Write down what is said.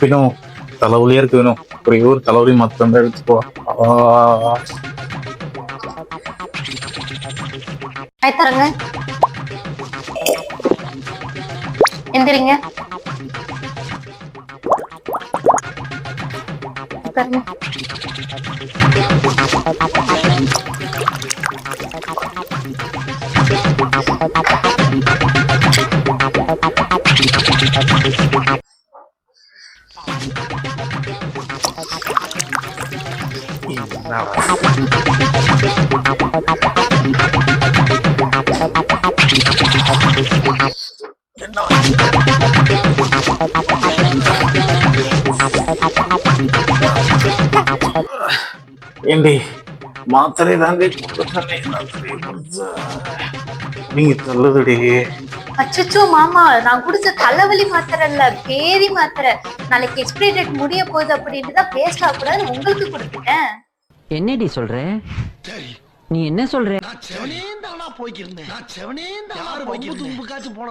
பின்னோ தலைவலியா இருக்கு வேணும். ஒரே ஒரு தலைவலி மத்தம் எடுத்து எடுத்துக்கோ ஆ, தரங்க. எந்திரிங்க. உட்காருங்க. ஏண்டி மாத்திரை தாண்டி கொடுத்தனே மாத்திரை கொடுத்தா நீங்க தள்ளுதுடி. அச்சச்சோ மாமா நான் குடிச்ச தலைவலி மாத்திரை இல்ல பேதி மாத்திரை. நாளைக்கு எக்ஸ்பிரி டேட் முடிய போகுது அப்படின்ட்டு தான் பேஸ்ட் ஆகக்கூடாதுன்னு உங்களுக்கு கொடுத்துட்டேன். என்னடி சொல்ற? நீ என்ன சொல்ற? போய்க்கிருந்தேன். போன